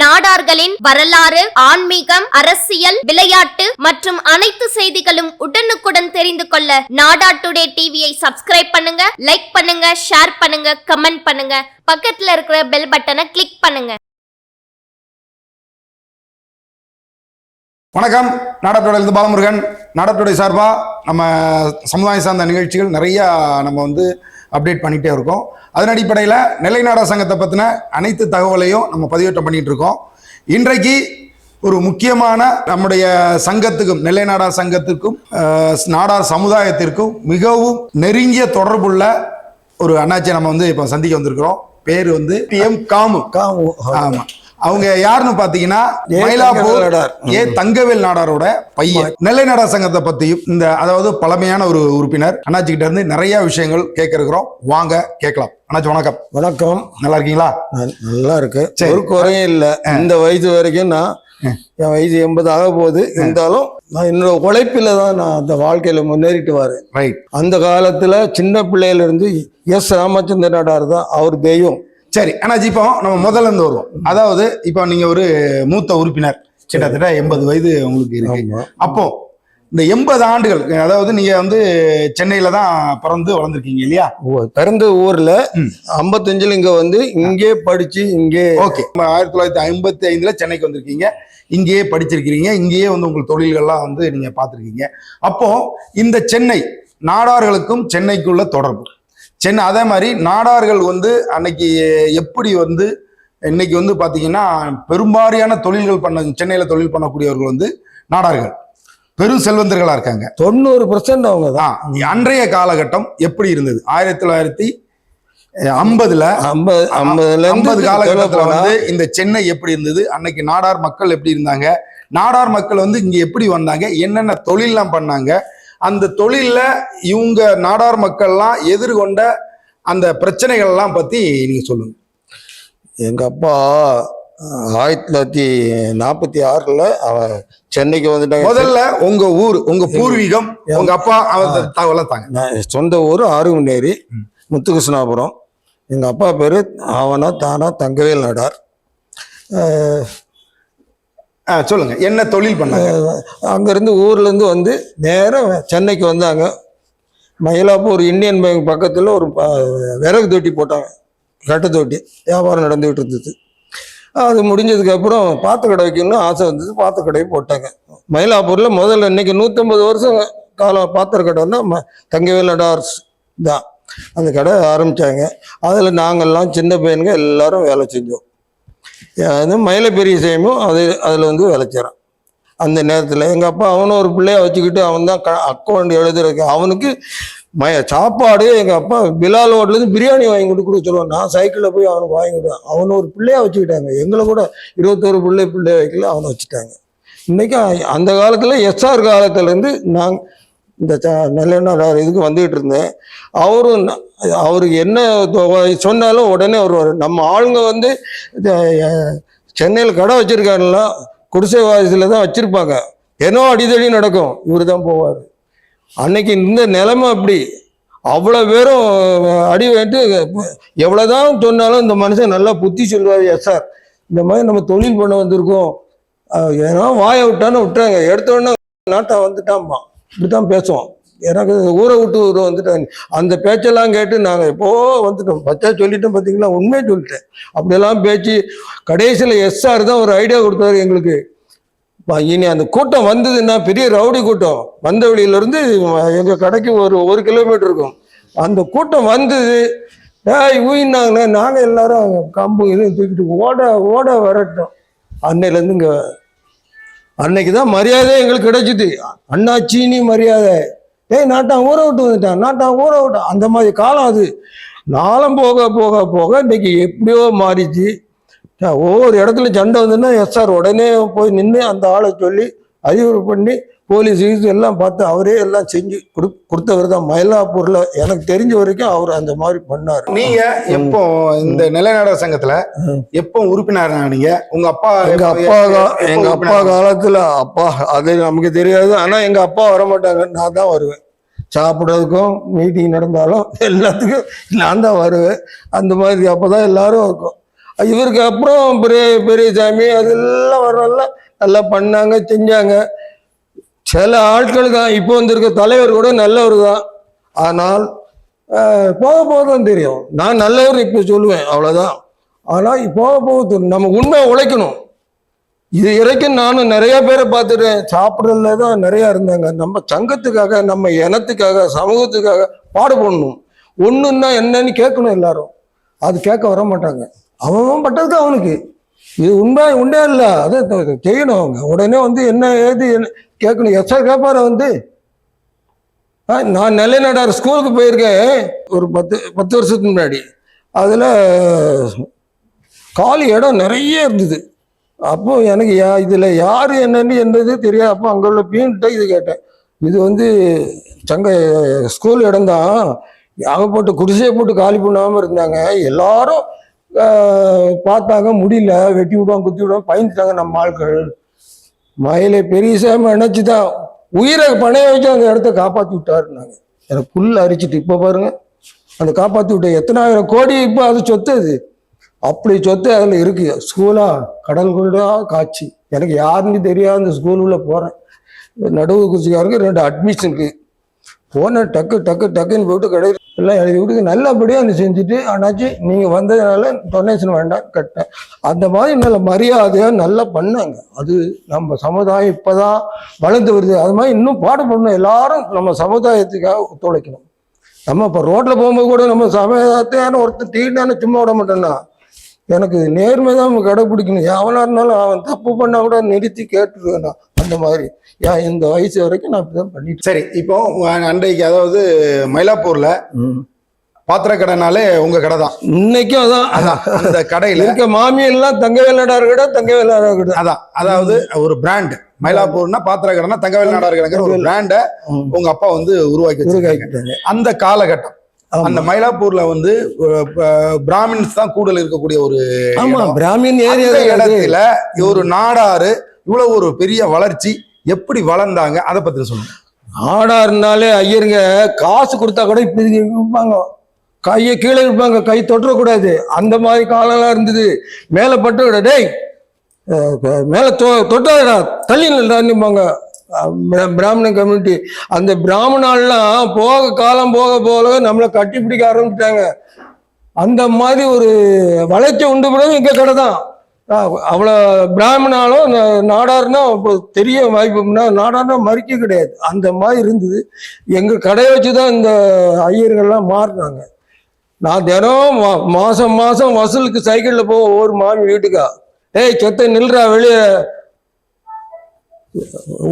நாடார்களின் வரலாறு ஆன்மீகம் அரசியல் விளையாட்டு மற்றும் அனைத்து செய்திகளும் உடனுக்குடன் தெரிந்து கொள்ள நாடா டுடே டிவியை சப்ஸ்கிரைப் பண்ணுங்க லைக் பண்ணுங்க ஷேர் பண்ணுங்க கமெண்ட் பண்ணுங்க. பக்கத்துல இருக்கிற பெல் பட்டனை கிளிக் பண்ணுங்க. வணக்கம். நாடகத்தோட பாலமுருகன். நாடகத்துடைய சார்பாக நம்ம சமுதாயம் சார்ந்த நிகழ்ச்சிகள் நிறையா நம்ம வந்து அப்டேட் பண்ணிகிட்டே இருக்கோம். அதன் அடிப்படையில் நெல்லை நாடக சங்கத்தை பற்றின அனைத்து தகவலையும் நம்ம பதிவேற்றம் பண்ணிகிட்டு இருக்கோம். இன்றைக்கு ஒரு முக்கியமான நம்முடைய சங்கத்துக்கும் நெல்லை நாடார் சங்கத்திற்கும் நாடார் சமுதாயத்திற்கும் மிகவும் நெருங்கிய தொடர்புள்ள ஒரு அண்ணாச்சியை நம்ம வந்து இப்போ சந்திக்க வந்திருக்கிறோம். பேர் வந்து எம் காமு. காமு. ஆமா. அவங்க யாருன்னு பாத்தீங்கன்னா. மயிலாப்பூர். ஏ தங்கவேல் நாடாரோட பையன் நெல்லை நாடார் சங்கத்தை பத்தியும் இந்த அதாவது பழமையான ஒரு உறுப்பினர் அண்ணாச்சி கிட்ட இருந்து நிறைய விஷயங்கள் கேட்க இருக்கிறோம் வாங்க கேட்கலாம். அண்ணாச்சி வணக்கம். வணக்கம். நல்லா இருக்கீங்களா? நல்- நல்லா இருக்கு. ஒரு குறையும் இல்லை. இந்த வயசு வரைக்கும் நான் என் வயசு எண்பது ஆக போகுது. இருந்தாலும் நான் என்னோட உழைப்பில தான் நான் அந்த வாழ்க்கையில முன்னேறிட்டு வரேன். ரைட் அந்த காலத்துல சின்ன பிள்ளையில இருந்து எஸ். ராமச்சந்திர நாடார் தான் அவர் தெய்வம். சரி அண்ணாச்சி இப்போ நம்ம முதல்ல இருந்து வருவோம். அதாவது இப்போ நீங்க ஒரு மூத்த உறுப்பினர் கிட்டத்தட்ட எண்பது வயது உங்களுக்கு இருக்கு. ஆமா. அப்போ இந்த எண்பது ஆண்டுகள் அதாவது நீங்க வந்து சென்னையில தான் பிறந்து வளர்ந்துருக்கீங்க இல்லையா? பிறந்த ஊர்ல. ஐம்பத்தஞ்சுல இங்க வந்து இங்கே படிச்சு இங்கே ஓகே. ஆயிரத்தி தொள்ளாயிரத்தி ஐம்பத்தி ஐந்துல சென்னைக்கு வந்திருக்கீங்க. இங்கேயே படிச்சிருக்கிறீங்க. இங்கேயே வந்து உங்கள் தொழில்கள்லாம் வந்து நீங்க பார்த்துருக்கீங்க. அப்போ இந்த சென்னை நாடார்களுக்கும் சென்னைக்குள்ள தொடர்பு. சென்னை அதே மாதிரி நாடார்கள் வந்து அன்னைக்கு எப்படி வந்து இன்னைக்கு வந்து பாத்தீங்கன்னா பெரும்பாரியான தொழில்கள் பண்ண சென்னையில தொழில் பண்ணக்கூடியவர்கள் வந்து நாடார்கள். பெரும் செல்வந்தர்களா இருக்காங்க. தொண்ணூறு பர்சன்ட் அவங்க தான் அன்றைய காலகட்டம் எப்படி இருந்தது? ஆயிரத்தி தொள்ளாயிரத்தி ஐம்பதுல ஐம்பது ஐம்பதுல ஐம்பது காலகட்டத்தில் வந்து இந்த சென்னை எப்படி இருந்தது? அன்னைக்கு நாடார் மக்கள் எப்படி இருந்தாங்க? நாடார் மக்கள் வந்து இங்க எப்படி வந்தாங்க? என்னென்ன தொழில்லாம் பண்ணாங்க? அந்த தொழில்ல இவங்க நாடார் மக்கள்லாம் எதிர்கொண்ட அந்த பிரச்சனைகள் எல்லாம் பத்தி நீங்க சொல்லுங்க. எங்க அப்பா ஆயிரத்தி தொள்ளாயிரத்தி நாற்பத்தி ஆறுல அவ சென்னைக்கு வந்துட்டாங்க. முதல்ல உங்க ஊர் உங்க பூர்வீகம் உங்க அப்பா அவங்க தகவலை தாங்க. சொந்த ஊர் ஆறுகுண்டேரி முத்துகிருஷ்ணாபுரம். எங்க அப்பா பேரு ஆவனா தானா தங்கவேல் நாடார். ஆ, சொல்லுங்க. என்ன தொழில் பண்ணாங்க? அங்கேருந்து ஊர்லேருந்து வந்து நேராக சென்னைக்கு வந்தாங்க. மயிலாப்பூர் இந்தியன் பேங்க் பக்கத்தில் ஒரு விறகு தொட்டி போட்டாங்க. கட்டை தொட்டி. வியாபாரம் நடந்துகிட்டு இருந்தது. அது முடிஞ்சதுக்கு அப்புறம் கடை வைக்கணும்னு ஆசை வந்தது. பாத்து கடையை போட்டாங்க. மயிலாப்பூரில் முதல்ல இன்னைக்கு நூற்றம்பது வருஷம் காலம் பாத்திர கடைன்னா ம தங்கவேல் டார்ஸ் தான். அந்த கடை ஆரம்பித்தாங்க அதில் நாங்கள்லாம் சின்ன பையனுங்க எல்லாரும் வேலை செஞ்சோம். அது மயில பெரிய சேமியும் அது அதில் வந்து விளைச்சிறான் அந்த நேரத்தில் எங்கள் அப்பா அவனும் ஒரு பிள்ளைய வச்சுக்கிட்டு அவன் தான் க அக்கௌண்ட் எழுதுறதுக்கு அவனுக்கு மய சாப்பாடு எங்கள் அப்பா பிலால் ஹோட்டலேருந்து பிரியாணி வாங்கி கொடுத்து கொடுக்க சொல்லுவான். நான் சைக்கிளில் போய் அவனுக்கு வாங்கி கொடுவேன் அவனை ஒரு பிள்ளையாக வச்சுக்கிட்டாங்க. எங்களை கூட இருபத்தோரு பிள்ளை பிள்ளைய வைக்கல அவனை வச்சுட்டாங்க. இன்றைக்கி அந்த காலத்தில் எஸ்ஆர் காலத்துலேருந்து நான் இந்த ச- இதுக்கு வந்துகிட்டு இருந்தேன். அவரும் அவருக்கு என்ன சொன்னாலும் உடனே வருவார் நம்ம ஆளுங்க வந்து சென்னையில் கடை வச்சுருக்காருன்னா குடிசை வாசத்தில் தான் வச்சுருப்பாங்க. ஏனோ அடிதடி நடக்கும். இவர் தான் போவார். அன்னைக்கு இந்த நிலைமை அப்படி. அவ்வளோ பேரும் அடி வாங்கிட்டு எவ்வளோதான் சொன்னாலும் இந்த மனுஷன் நல்லா புத்தி சொல்லுவார் எஸ் சார். இந்த மாதிரி நம்ம தொழில் பண்ண வந்திருக்கோம். ஏன்னா வாயை விட்டான்னு விட்டாங்க எடுத்தோடனே நாட்டை வந்துட்டாம்மா. இப்படித்தான் பேசுவோம். எனக்கு ஊரை விட்டு ஊரை வந்துட்டு அந்த பேச்செல்லாம் கேட்டு நாங்கள் எப்போ வந்துட்டோம். பச்சா சொல்லிட்டோம் பார்த்தீங்களா உண்மையை சொல்லிட்டேன். அப்படியெல்லாம் பேச்சு கடைசியில் எஸ்ஆர் தான் ஒரு ஐடியா கொடுத்தாரு எங்களுக்கு. இனி அந்த கூட்டம் வந்ததுன்னா பெரிய ரவுடி கூட்டம். வந்த வழியிலேருந்து எங்கள் கடைக்கு ஒரு ஒரு கிலோமீட்டர் இருக்கும். அந்த கூட்டம் வந்தது. ஏய் ஊயினாங்களே நாங்கள் எல்லாரும் கம்பு இது தூக்கிட்டு ஓட ஓட வரட்டோம். அன்னையிலேருந்து இங்கே அன்னைக்கு தான் மரியாதை எங்களுக்கு கிடைச்சிது. அண்ணாச்சினி மரியாதை. ஏய் நாட்டான் ஊற விட்டு வந்துட்டான். நாட்டான் ஊற விட்டான் அந்த மாதிரி காலம் அது. நாளம் போக போக போக இன்னைக்கு எப்படியோ மாறிச்சு. ஒவ்வொரு இடத்துல சண்டை வந்துன்னா எஸ்ஆர் உடனே போய் நின்று அந்த ஆளை சொல்லி அறிவுரை பண்ணி போலீஸ் கீஸ் எல்லாம் பார்த்து அவரே எல்லாம் செஞ்சு கொடு கொடுத்தவர் தான். மயிலாப்பூர்ல எனக்கு தெரிஞ்ச வரைக்கும் அவர் அந்த மாதிரி பண்ணார். நீங்க எப்போ இந்த நிலைநாடக சங்கத்துல எப்போ உறுப்பினர் ஆனீங்க உங்க அப்பா எங்க அப்பா எங்க அப்பா காலத்துல அப்பா அது நமக்கு தெரியாது. ஆனா எங்க அப்பா வர மாட்டாங்க நான் தான் வருவேன். சாப்பிட்றதுக்கும் மீட்டிங் நடந்தாலும் எல்லாத்துக்கும் நான் தான் வருவேன். அந்த மாதிரி அப்பதான் எல்லாரும் இருக்கும். இவருக்கு அப்புறம் பெரிய பெரியசாமி அதெல்லாம் வரலாம் நல்லா பண்ணாங்க செஞ்சாங்க. சில ஆட்கள் தான் இப்போ வந்திருக்க தலைவர் கூட நல்லவர் தான் ஆனால் போக போக தான் தெரியும். நான் நல்லவர் இப்போ சொல்லுவேன் அவ்வளோதான் ஆனால் போக போக தெரியும். நம்ம உண்மை உழைக்கணும். இது வரைக்கும் நானும் நிறைய பேரை பார்த்துட்டேன். சாப்பிட்றதுல தான் நிறையா இருந்தாங்க. நம்ம சங்கத்துக்காக நம்ம இனத்துக்காக சமூகத்துக்காக பாடுபடணும். ஒன்றுன்னா என்னன்னு கேட்கணும் எல்லாரும். அது கேட்க வர மாட்டாங்க. அவன் பட்டது அவனுக்கு. இது உண்மை உண்டே இல்லை? அதை செய்யணும் அவங்க. உடனே வந்து என்ன ஏது என்ன கேட்கணும். எஸ்ஆர் கேட்பார வந்து ஆ, நான் நெல்லைநாடார் ஸ்கூலுக்கு போயிருக்கேன் ஒரு பத்து பத்து வருஷத்துக்கு முன்னாடி. அதில் காலி இடம் நிறைய இருந்தது. அப்போ எனக்கு யா இதில் யார் என்னன்னு என்னது தெரியாது. அப்போ அங்கே உள்ள பீன்கிட்ட இது கேட்டேன். இது வந்து சங்க ஸ்கூல் இடம்தான். அவங்க போட்டு குடிசையை போட்டு காலி பண்ணாமல் இருந்தாங்க. எல்லாரும் பார்த்தாங்க. முடியல. வெட்டி விடுவாங்க குத்தி விடுவாங்க. பயந்துட்டாங்க நம்ம ஆட்கள். மயிலை பெரியசாமி நினச்சி தான் உயிரை பணைய வச்சு அந்த இடத்த காப்பாற்றி விட்டாருன்னாங்க. எனக்கு புல் அரிச்சிட்டு இப்போ பாருங்க. அந்த காப்பாற்றி விட்ட எத்தனாயிரம் கோடி இப்போ அது சொத்து அது. அப்படி சொத்து அதில் இருக்கு. ஸ்கூலா கடல் கொண்டா காட்சி. எனக்கு யாருன்னு தெரியாத அந்த ஸ்கூலுள்ள போகிறேன் நடுவு குச்சிக்காரங்க ரெண்டு அட்மிஷனுக்கு ஃபோனை டக்கு டக்கு டக்குன்னு போட்டு கடையில் எல்லாம் எழுதி விட்டு நல்லபடியாக அதை செஞ்சுட்டு ஆனாச்சு. நீங்கள் வந்ததுனால டொனேஷன் வேண்டாம் கட்டேன். அந்த மாதிரி நல்ல மரியாதையாக நல்லா பண்ணாங்க. அது நம்ம சமுதாயம் இப்போ தான் வளர்ந்து வருது. அது மாதிரி இன்னும் பாடுபடணும் எல்லாரும் நம்ம சமுதாயத்துக்காக ஒத்துழைக்கணும். நம்ம இப்போ ரோட்டில் போகும்போது கூட நம்ம சமுதாயத்தையான ஒருத்தர் தீண்டான சும்மா விட மாட்டோம்னா எனக்கு நேர்மை தான் நம்ம கடைப்பிடிக்கணும் எவனாக இருந்தாலும் அவன் தப்பு பண்ணால் கூட நிறுத்தி கேட்டுருவேன்? நான் அந்த மாதிரி. இந்த வயசு வரைக்கும் நான் இப்படிதான் பண்ணிட்டு சரி இப்போ அன்றைக்கு அதாவது மயிலாப்பூர்ல பாத்திரக்கடைனாலே உங்க கடை தான். இன்னைக்கும் அதான். அதான் அந்த கடையில இருக்க மாமியெல்லாம் தங்க வேலாடார் கடை தங்க வேலாடார் கடை அதான் அதாவது ஒரு பிராண்ட் மயிலாப்பூர்னா பாத்திர கடைனா தங்கவேல் நாடார் கடைங்கிற ஒரு பிராண்டை ம். உங்க அப்பா வந்து உருவாக்கி உருவாக்கிட்டாங்க. அந்த காலகட்டம். அந்த மயிலாப்பூர்ல வந்து பிராமின்ஸ் தான் கூடல் இருக்கக்கூடிய ஒரு ஆமா. பிராமின் ஏரியா இடத்துல ஒரு நாடாரு இவ்வளவு ஒரு பெரிய வளர்ச்சி எப்படி வளர்ந்தாங்க? அதை பத்தி சொல்லுங்க. இருந்தாலே ஐயருங்க காசு கொடுத்தா கூட இப்படி இருப்பாங்க கையை கீழே இருப்பாங்க கை தொட்டுறக்கூடாது அந்த மாதிரி காலம்லாம் இருந்தது. மேலே பட்டு விட டேய் மேலே தொ தொட்டாடா தள்ளி நின்றாங்க பிராமணன் கம்யூனிட்டி. அந்த பிராமணாலாம் போக காலம் போக போக நம்மளை கட்டி பிடிக்க ஆரம்பிச்சிட்டாங்க. அந்த மாதிரி ஒரு வளர்ச்சி உண்டு பண்ணது எங்கள் கடை தான் அவ்வளோ பிராமணாலும் நாடார்னா இப்போ தெரிய வாய்ப்புனா நாடார்னா மறுக்க கிடையாது. அந்த மாதிரி இருந்தது. எங்கள் கடையை வச்சு தான் இந்த ஐயர்கள்லாம் மாறினாங்க. நான் தினம் மா மாதம் மாதம் வசூலுக்கு சைக்கிளில் போவோம் ஒவ்வொரு மாமி வீட்டுக்கா. ஏய் செத்த நில்றா வெளியே.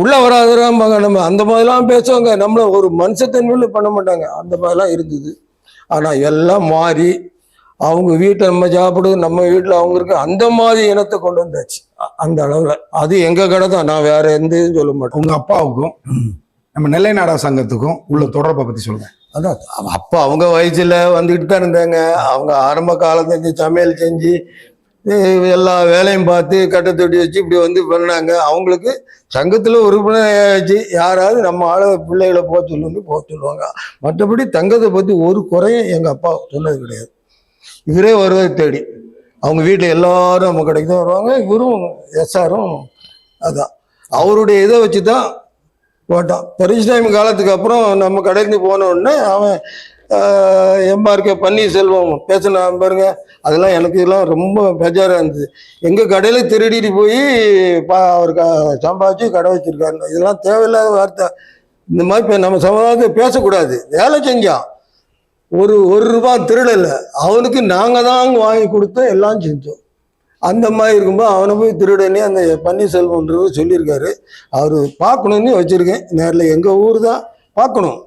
உள்ள வராதுறாம்பாங்க நம்ம. அந்த மாதிரிலாம் பேசுவாங்க. நம்மள ஒரு மனுஷத்தன்மையில் பண்ண மாட்டாங்க. அந்த மாதிரிலாம் இருந்தது. ஆனால் எல்லாம் மாறி அவங்க வீட்டில் நம்ம சாப்பிடுது நம்ம வீட்டில் அவங்க இருக்கு அந்த மாதிரி இனத்தை கொண்டு வந்தாச்சு. அந்த அளவில். அது எங்கள் கடை தான் நான் வேற எந்த இதுவும் சொல்ல மாட்டேன். உங்க அப்பாவுக்கும் நம்ம நெல்லை நாடா சங்கத்துக்கும் உள்ள தொடர்பை பத்தி சொல்லுங்க. அதான். அப்போ அவங்க வயசுல வந்துக்கிட்டு தான் இருந்தாங்க. அவங்க ஆரம்ப இருந்து சமையல் செஞ்சு எல்லா வேலையும் பார்த்து கட்டை தொட்டி வச்சு இப்படி வந்து பண்ணாங்க. அவங்களுக்கு சங்கத்தில் உறுப்பினர் ஆச்சு யாராவது நம்ம ஆள பிள்ளைகளை போக சொல்லுன்னு போக சொல்லுவாங்க. மற்றபடி தங்கத்தை பற்றி ஒரு குறையும் எங்கள் அப்பா சொன்னது கிடையாது. இவரே வருவார் தேடி. அவங்க வீட்டில் எல்லாரும் நம்ம கடைக்கு தான் வருவாங்க இவரும் எஸ்ஆரும் அதான். அவருடைய இதை வச்சு தான் போட்டான் பெரிஸ்டாமி காலத்துக்கு அப்புறம் நம்ம கடைக்கு போன உடனே அவன் எம்ஆர்கே பன்னீர்செல்வம் பேசினான் பாருங்க அதெல்லாம் எனக்கு இதெல்லாம் ரொம்ப பெஜாராக இருந்தது. எங்கள் கடையில் திருடிட்டு போய் பா அவர் க சம்பாதிச்சு கடை வச்சிருக்காரு. இதெல்லாம் தேவையில்லாத வார்த்தை. இந்த மாதிரி நம்ம சமுதாயத்தை பேசக்கூடாது. வேலை செஞ்சான். ஒரு ஒரு ரூபாய் திருடலை. அவனுக்கு நாங்கள் தான் வாங்கி கொடுத்தோம் எல்லாம் செஞ்சோம். அந்த மாதிரி இருக்கும்போது அவனை போய் திருடனே அந்த பன்னீர்செல்வம்ன்றது சொல்லியிருக்காரு. அவர் பார்க்கணுன்னு வச்சுருக்கேன். நேரில் எங்கள் ஊர் தான் பார்க்கணும்.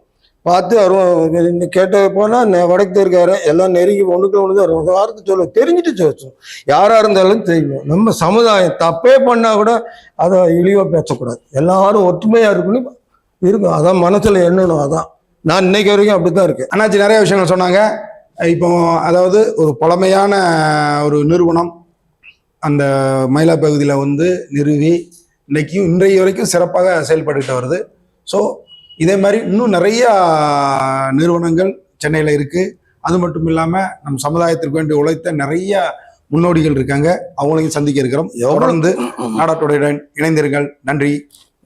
பார்த்து அவர் கேட்ட போனால் வடக்கு தெருக்காரு எல்லாம் நெருங்கி ஒன்றுக்கு ஒன்று தான் வாரத்துக்கு வாரத்தை சொல்ல தெரிஞ்சுட்டு சொல்லணும் யாராக இருந்தாலும் தெரியணும் நம்ம சமுதாயம் தப்பே பண்ணால் கூட அதை இழிவாக பேசக்கூடாது. எல்லாரும் ஒற்றுமையாக இருக்கணும். இருக்கும். அதான் மனசில் எண்ணணும். அதான். நான் இன்னைக்கு வரைக்கும் அப்படி தான் இருக்கேன் அண்ணாச்சி நிறைய விஷயங்கள் சொன்னாங்க. இப்போ அதாவது ஒரு பழமையான ஒரு நிறுவனம் அந்த மயிலா பகுதியில் வந்து நிறுவி இன்னைக்கும் இன்றைய வரைக்கும் சிறப்பாக செயல்பட்டுட்டு வருது. ஸோ இதே மாதிரி இன்னும் நிறைய நிறுவனங்கள் சென்னையில் இருக்குது அது மட்டும் இல்லாமல் நம் சமுதாயத்திற்கு வேண்டி உழைத்த நிறைய முன்னோடிகள் இருக்காங்க. அவங்களையும் சந்திக்க இருக்கிறோம். தொடர்ந்து நாடாட்டுடையுடன் இணைந்திருங்கள். நன்றி.